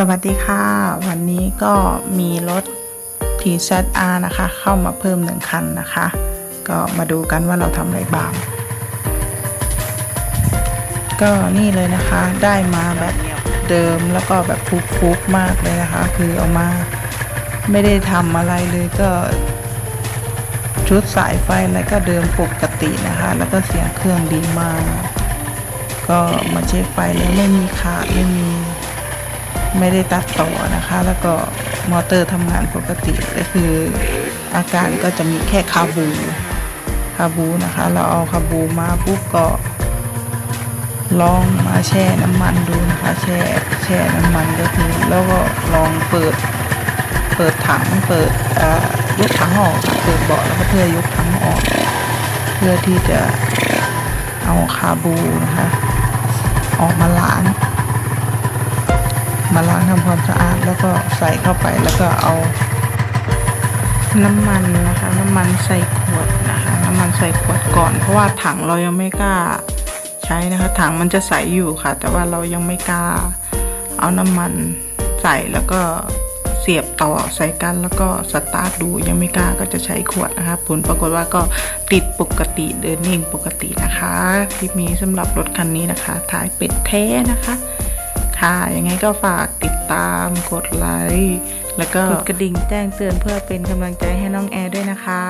สวัสดีค่ะ วันนี้ก็มีรถ TZR นะคะ เข้ามาเพิ่มหนึ่งคันนะคะ ก็มาดูกันว่าเราทำอะไรบ้าง ก็นี่เลยนะคะได้มาแบบเดิมแล้วก็แบบฟุกๆมากเลยนะคะ คือเอามาไม่ได้ทำอะไรเลยก็ชุดสายไฟอะไรก็เดิมปกตินะคะ แล้วก็เสียงเครื่องดีมาก ก็มาเช็คไฟแล้วไม่มีขาดไม่มี ไม่ได้ตัดต่อนะคะ แล้วก็มอเตอร์ทำงานปกติก็คืออาการก็จะมีแค่คาบูคาบูนะคะ เราเอาคาบูมาปุ๊บก็ลองมาแช่น้ำมันดูนะคะ แช่แช่น้ำมันก็คือแล้วก็ลองเปิด เปิดถังเปิดเอ่อยกถังออกเปิดเบาะแล้วก็เพื่อยกถังออก เพื่อที่จะเอาคาบูนะคะ ออกมาล้าง มาล้างทำความสะอาดแล้วก็ใส่เข้าไปแล้วก็เอา น้ำมันนะคะ น้ำมันใส่ขวดนะคะ น้ำมันใส่ขวดก่อน เพราะว่าถังเรายังไม่กล้าใช้นะคะ ถังมันจะใสอยู่ค่ะ แต่ว่าเรายังไม่กล้าเอาน้ำมันใส่แล้วก็เสียบต่อใส่กันแล้วก็สตาร์ทดูยังไม่กล้าก็จะใช้ขวดนะคะผลปรากฏว่าก็ติดปกติเดินนิ่งปกตินะคะ คลิปนี้สำหรับรถคันนี้นะคะ ถ่ายเป็ดแท้นะคะ ค่ะ ยังไงก็ฝากติดตามกดไลค์ แล้วก็กดกระดิ่งแจ้งเตือนเพื่อเป็นกำลังใจให้น้องแอร์ด้วยนะคะ